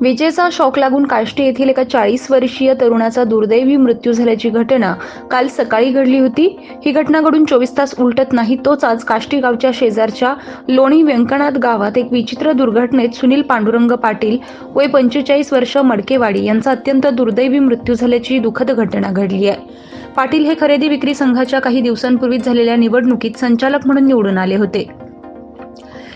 विजेचा शॉक लागून काष्टी येथील एका चाळीस वर्षीय तरुणाचा दुर्दैवी मृत्यू झाल्याची घटना काल सकाळी घडली होती. ही घटना घडून चोवीस तास उलटत नाही तोच आज काष्टी गावच्या शेजारच्या लोणी व्यंकनाथ गावात एक विचित्र दुर्घटनेत सुनील पांडुरंग पाटील वय पंचेचाळीस वर्ष मडकेवाडी यांचा अत्यंत दुर्दैवी मृत्यू झाल्याची दुःखद घटना घडली आहे. पाटील हे खरेदी विक्री संघाच्या काही दिवसांपूर्वीच झालेल्या निवडणुकीत संचालक म्हणून निवडून आले होते.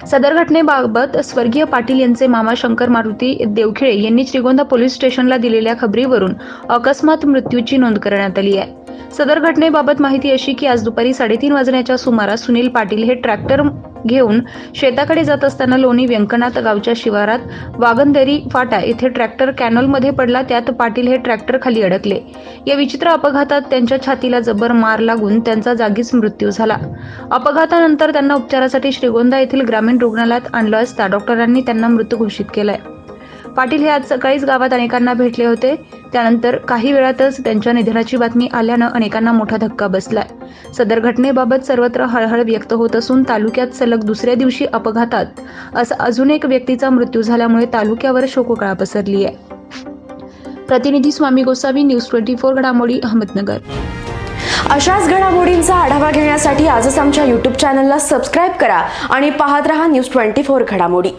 सदर घटनेबाबत स्वर्गीय पाटील यांचे मामा शंकर मारुती देवखिळे यांनी श्रीगोंदा पोलीस स्टेशनला दिलेल्या खबरीवरून अकस्मात मृत्यूची नोंद करण्यात आली आहे. सदर घटनेबाबत माहिती अशी की आज दुपारी साडेतीन वाजण्याच्या सुमारास सुनील पाटील हे ट्रॅक्टर घेऊन शेताकडे जात असताना लोणी व्यंकनाथ गावच्या शिवारात वागंदरी फाटा येथे ट्रॅक्टर कॅनॉलमध्ये पडला. त्यात पाटील हे ट्रॅक्टर खाली अडकले. या विचित्र अपघातात त्यांच्या छातीला जबर मार लागून त्यांचा जागीच मृत्यू झाला. अपघातानंतर त्यांना उपचारासाठी श्रीगोंदा येथील ग्रामीण रुग्णालयात आणलं असता डॉक्टरांनी त्यांना मृत घोषित केलाय. पाटील हे आज सकाळीच गावात अनेकांना भेटले होते. त्यानंतर काही वेळातच त्यांच्या निधनाची बातमी आल्यानं अनेकांना मोठा धक्का बसलाय. सदर घटनेबाबत सर्वत्र हळहळ व्यक्त होत असून तालुक्यात सलग दुसऱ्या दिवशी अपघातात असा अजून एक व्यक्तीचा मृत्यू झाल्यामुळे तालुक्यावर शोककळा पसरली आहे प्रतिनिधी Swami Gosavi news twenty four घडामोडी अहमदनगर. अशाच घडामोडींचा आढावा घेण्यासाठी आजच आमच्या यूट्यूब चॅनलला सबस्क्राईब करा आणि पाहत रहा न्यूज ट्वेंटी फोर घडामोडी.